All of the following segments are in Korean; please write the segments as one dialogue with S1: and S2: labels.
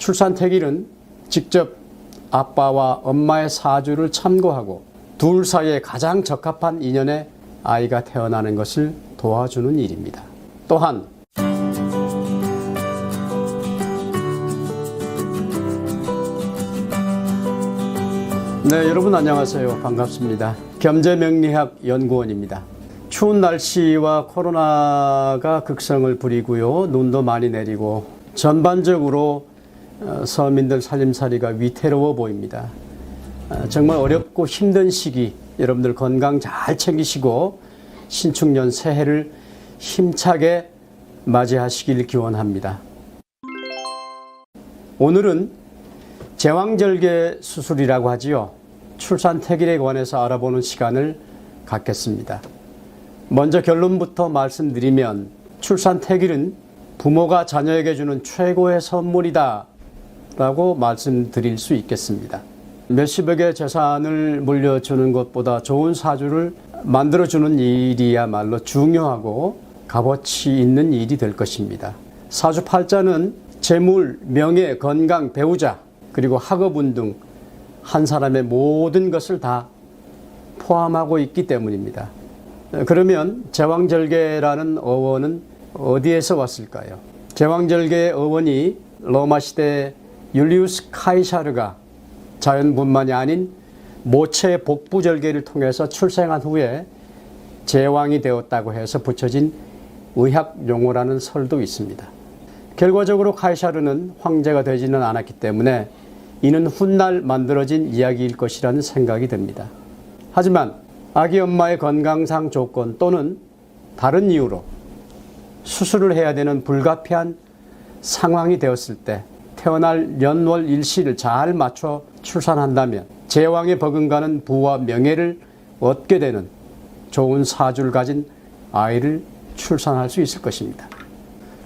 S1: 출산택일은 직접 아빠와 엄마의 사주를 참고하고 둘 사이에 가장 적합한 인연의 아이가 태어나는 것을 도와주는 일입니다. 또한 네, 여러분 안녕하세요. 반갑습니다. 겸재명리학 연구원입니다. 추운 날씨와 코로나가 극성을 부리고요. 눈도 많이 내리고 전반적으로 어, 서민들 살림살이가 위태로워 보입니다. 어, 정말 어렵고 힘든 시기 여러분들 건강 잘 챙기시고 신축년 새해를 힘차게 맞이하시길 기원합니다. 오늘은 제왕절개 수술이라고 하지요. 출산 태길에 관해서 알아보는 시간을 갖겠습니다. 먼저 결론부터 말씀드리면 출산 태길은 부모가 자녀에게 주는 최고의 선물이다 라고 말씀드릴 수 있겠습니다. 몇십억의 재산을 물려주는 것보다 좋은 사주를 만들어주는 일이야말로 중요하고 값어치 있는 일이 될 것입니다. 사주 팔자는 재물, 명예, 건강, 배우자, 그리고 학업운 등한 사람의 모든 것을 다 포함하고 있기 때문입니다. 그러면 제왕절개라는 어원은 어디에서 왔을까요? 제왕절개의 어원이 로마 시대 율리우스 카이사르가 자연분만이 아닌 모체 복부절개를 통해서 출생한 후에 제왕이 되었다고 해서 붙여진 의학 용어라는 설도 있습니다. 결과적으로 카이사르는 황제가 되지는 않았기 때문에 이는 훗날 만들어진 이야기일 것이라는 생각이 듭니다. 하지만 아기 엄마의 건강상 조건 또는 다른 이유로 수술을 해야 되는 불가피한 상황이 되었을 때 태어날 연월 일시를 잘 맞춰 출산한다면 제왕에 버금가는 부와 명예를 얻게 되는 좋은 사주를 가진 아이를 출산할 수 있을 것입니다.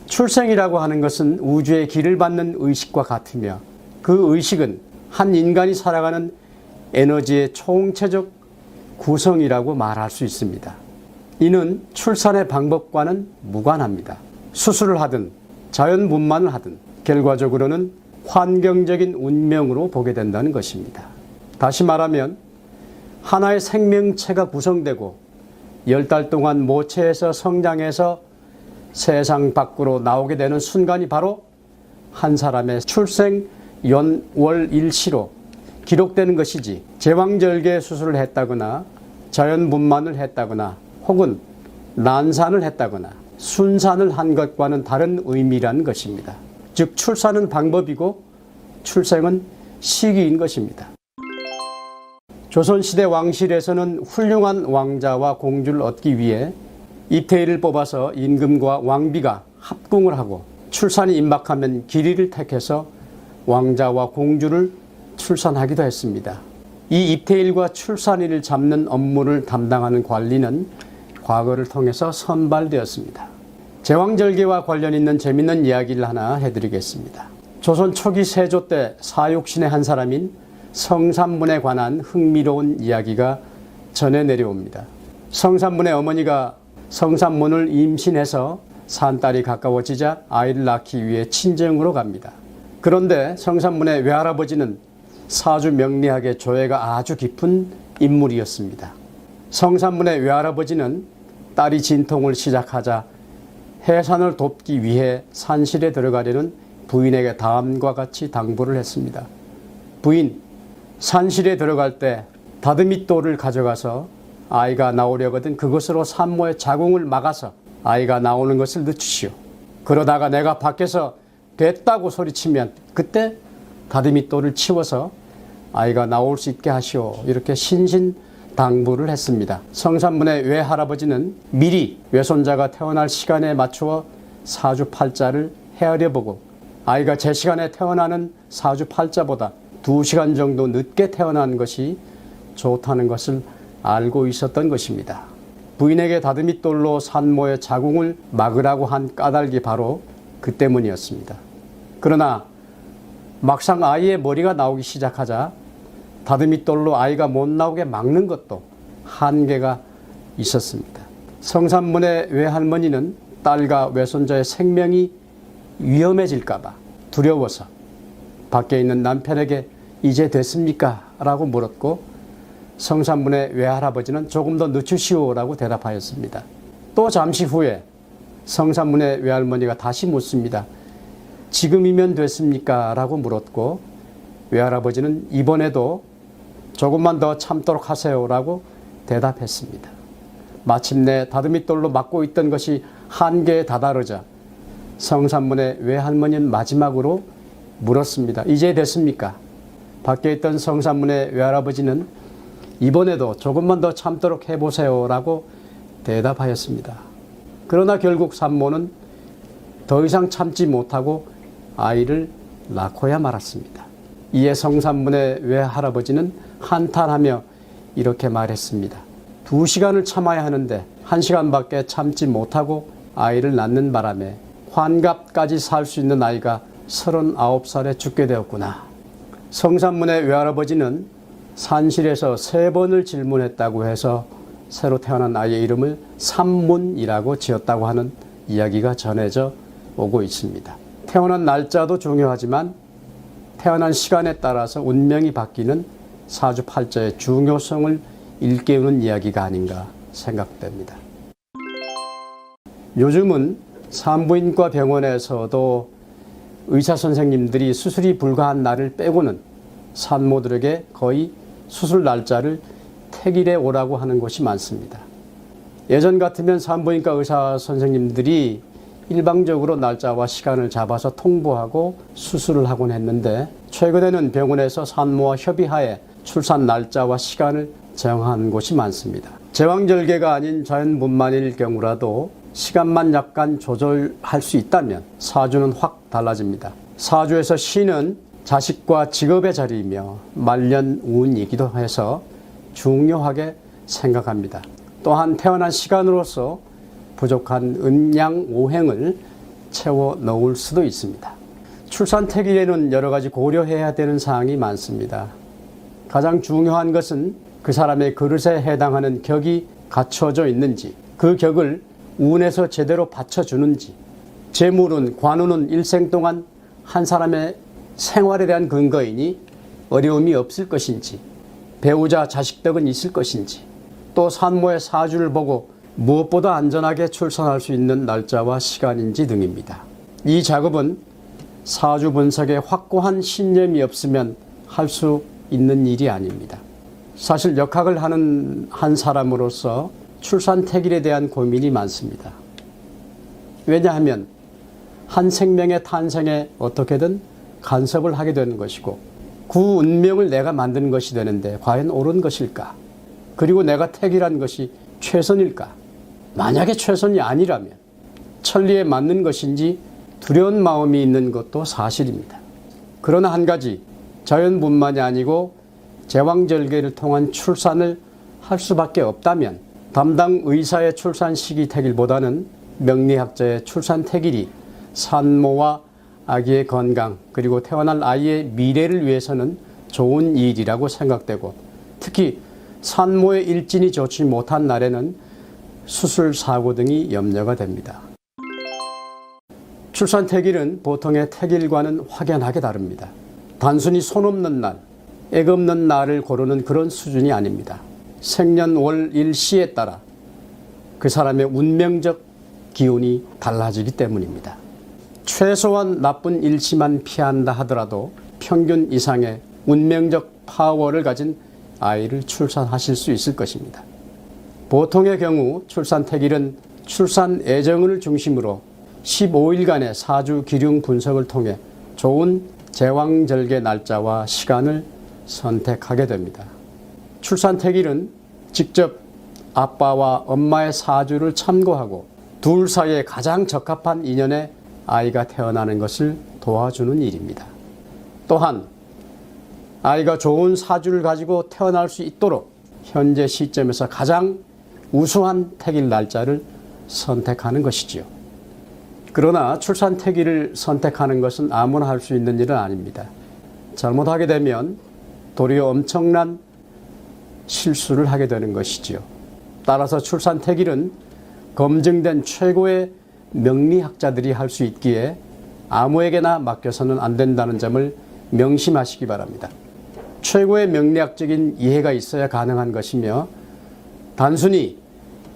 S1: 출생이라고 하는 것은 우주의 길을 받는 의식과 같으며 그 의식은 한 인간이 살아가는 에너지의 총체적 구성이라고 말할 수 있습니다. 이는 출산의 방법과는 무관합니다. 수술을 하든 자연분만을 하든 결과적으로는 환경적인 운명으로 보게 된다는 것입니다. 다시 말하면 하나의 생명체가 구성되고 열 달 동안 모체에서 성장해서 세상 밖으로 나오게 되는 순간이 바로 한 사람의 출생 연월 일시로 기록되는 것이지 제왕절개 수술을 했다거나 자연분만을 했다거나 혹은 난산을 했다거나 순산을 한 것과는 다른 의미라는 것입니다. 즉 출산은 방법이고 출생은 시기인 것입니다. 조선시대 왕실에서는 훌륭한 왕자와 공주를 얻기 위해 이태일을 뽑아서 임금과 왕비가 합궁을 하고 출산이 임박하면 길이를 택해서 왕자와 공주를 출산하기도 했습니다. 이 입태일과 출산일을 잡는 업무를 담당하는 관리는 과거를 통해서 선발되었습니다. 제왕절개와 관련 있는 재밌는 이야기를 하나 해드리겠습니다. 조선 초기 세조 때 사육신의 한 사람인 성삼문에 관한 흥미로운 이야기가 전해 내려옵니다. 성삼문의 어머니가 성삼문을 임신해서 산딸이 가까워지자 아이를 낳기 위해 친정으로 갑니다. 그런데 성삼문의 외할아버지는 사주 명리학의 조예가 아주 깊은 인물이었습니다. 성삼문의 외할아버지는 딸이 진통을 시작하자 해산을 돕기 위해 산실에 들어가려는 부인에게 다음과 같이 당부를 했습니다. 부인, 산실에 들어갈 때 다듬이돌을 가져가서 아이가 나오려거든 그것으로 산모의 자궁을 막아서 아이가 나오는 것을 늦추시오. 그러다가 내가 밖에서 됐다고 소리치면 그때 다듬이돌을 치워서 아이가 나올 수 있게 하시오. 이렇게 신신 당부를 했습니다. 성산문의 외할아버지는 미리 외손자가 태어날 시간에 맞추어 사주 팔자를 헤아려 보고 아이가 제 시간에 태어나는 사주 팔자보다 두 시간 정도 늦게 태어난 것이 좋다는 것을 알고 있었던 것입니다. 부인에게 다듬이돌로 산모의 자궁을 막으라고 한 까닭이 바로 그 때문이었습니다. 그러나 막상 아이의 머리가 나오기 시작하자 다듬이돌로 아이가 못 나오게 막는 것도 한계가 있었습니다. 성산문의 외할머니는 딸과 외손자의 생명이 위험해질까봐 두려워서 밖에 있는 남편에게 이제 됐습니까? 라고 물었고 성산문의 외할아버지는 조금 더 늦추시오라고 대답하였습니다. 또 잠시 후에 성산문의 외할머니가 다시 묻습니다. 지금이면 됐습니까? 라고 물었고 외할아버지는 이번에도 조금만 더 참도록 하세요라고 대답했습니다. 마침내 다듬이돌로 막고 있던 것이 한계에 다다르자 성산문의 외할머니는 마지막으로 물었습니다. 이제 됐습니까? 밖에 있던 성산문의 외할아버지는 이번에도 조금만 더 참도록 해보세요라고 대답하였습니다. 그러나 결국 산모는 더 이상 참지 못하고 아이를 낳고야 말았습니다. 이에 성산문의 외할아버지는 한탄하며 이렇게 말했습니다. 두 시간을 참아야 하는데 한 시간밖에 참지 못하고 아이를 낳는 바람에 환갑까지 살 수 있는 아이가 39살에 죽게 되었구나. 성산문의 외할아버지는 산실에서 세 번을 질문했다고 해서 새로 태어난 아이의 이름을 산문이라고 지었다고 하는 이야기가 전해져 오고 있습니다. 태어난 날짜도 중요하지만 태어난 시간에 따라서 운명이 바뀌는 사주팔자의 중요성을 일깨우는 이야기가 아닌가 생각됩니다. 요즘은 산부인과 병원에서도 의사 선생님들이 수술이 불가한 날을 빼고는 산모들에게 거의 수술 날짜를 택일해 오라고 하는 곳이 많습니다. 예전 같으면 산부인과 의사 선생님들이 일방적으로 날짜와 시간을 잡아서 통보하고 수술을 하곤 했는데 최근에는 병원에서 산모와 협의하에 출산 날짜와 시간을 정한 곳이 많습니다. 제왕절개가 아닌 자연분만일 경우라도 시간만 약간 조절할 수 있다면 사주는 확 달라집니다. 사주에서 신은 자식과 직업의 자리이며 말년 운이기도 해서 중요하게 생각합니다. 또한 태어난 시간으로서 부족한 음양 오행을 채워 넣을 수도 있습니다. 출산 태기에는 여러 가지 고려해야 되는 사항이 많습니다. 가장 중요한 것은 그 사람의 그릇에 해당하는 격이 갖춰져 있는지, 그 격을 운에서 제대로 받쳐주는지, 재물은, 관운은 일생 동안 한 사람의 생활에 대한 근거이니 어려움이 없을 것인지, 배우자 자식 덕은 있을 것인지, 또 산모의 사주를 보고 무엇보다 안전하게 출산할 수 있는 날짜와 시간인지 등입니다. 이 작업은 사주 분석에 확고한 신념이 없으면 할 수 있는 일이 아닙니다. 사실 역학을 하는 한 사람으로서 출산 태길에 대한 고민이 많습니다. 왜냐하면 한 생명의 탄생에 어떻게든 간섭을 하게 되는 것이고 그 운명을 내가 만드는 것이 되는데 과연 옳은 것일까? 그리고 내가 택이란 것이 최선일까? 만약에 최선이 아니라면 천리에 맞는 것인지 두려운 마음이 있는 것도 사실입니다. 그러나 한 가지 자연분만이 아니고 제왕절개를 통한 출산을 할 수밖에 없다면 담당 의사의 출산 시기 택일보다는 명리학자의 출산 택일이 산모와 아기의 건강 그리고 태어날 아이의 미래를 위해서는 좋은 일이라고 생각되고 특히 산모의 일진이 좋지 못한 날에는 수술 사고 등이 염려가 됩니다. 출산 태길은 보통의 태길과는 확연하게 다릅니다. 단순히 손 없는 날, 액 없는 날을 고르는 그런 수준이 아닙니다. 생년월 일시에 따라 그 사람의 운명적 기운이 달라지기 때문입니다. 최소한 나쁜 일시만 피한다 하더라도 평균 이상의 운명적 파워를 가진 아이를 출산하실 수 있을 것입니다. 보통의 경우 출산 태길은 출산 예정을 중심으로 15일간의 사주 기륭 분석을 통해 좋은 제왕절개 날짜와 시간을 선택하게 됩니다. 출산 태길은 직접 아빠와 엄마의 사주를 참고하고 둘 사이에 가장 적합한 인연의 아이가 태어나는 것을 도와주는 일입니다. 또한 아이가 좋은 사주를 가지고 태어날 수 있도록 현재 시점에서 가장 우수한 태길 날짜를 선택하는 것이지요. 그러나 출산 태기를 선택하는 것은 아무나 할 수 있는 일은 아닙니다. 잘못하게 되면 도리어 엄청난 실수를 하게 되는 것이지요. 따라서 출산 태길은 검증된 최고의 명리학자들이 할 수 있기에 아무에게나 맡겨서는 안 된다는 점을 명심하시기 바랍니다. 최고의 명리학적인 이해가 있어야 가능한 것이며 단순히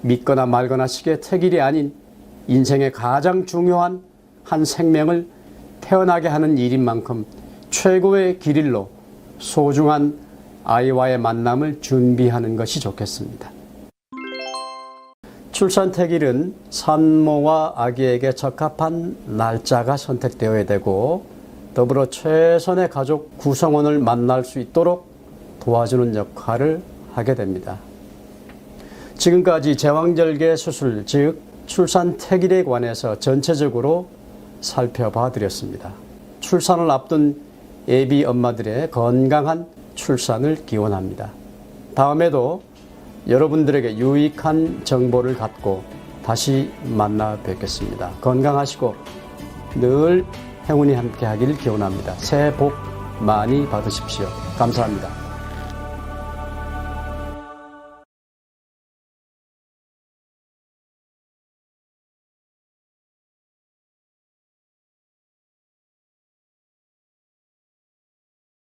S1: 믿거나 말거나 식의 택일이 아닌 인생의 가장 중요한 한 생명을 태어나게 하는 일인 만큼 최고의 길일로 소중한 아이와의 만남을 준비하는 것이 좋겠습니다. 출산 택일은 산모와 아기에게 적합한 날짜가 선택되어야 되고 더불어 최선의 가족 구성원을 만날 수 있도록 도와주는 역할을 하게 됩니다. 지금까지 제왕절개 수술, 즉 출산 택일에 관해서 전체적으로 살펴봐 드렸습니다. 출산을 앞둔 예비 엄마들의 건강한 출산을 기원합니다. 다음에도 여러분들에게 유익한 정보를 갖고 다시 만나 뵙겠습니다. 건강하시고 늘 행운이 함께 하기를 기원합니다. 새해 복 많이 받으십시오. 감사합니다.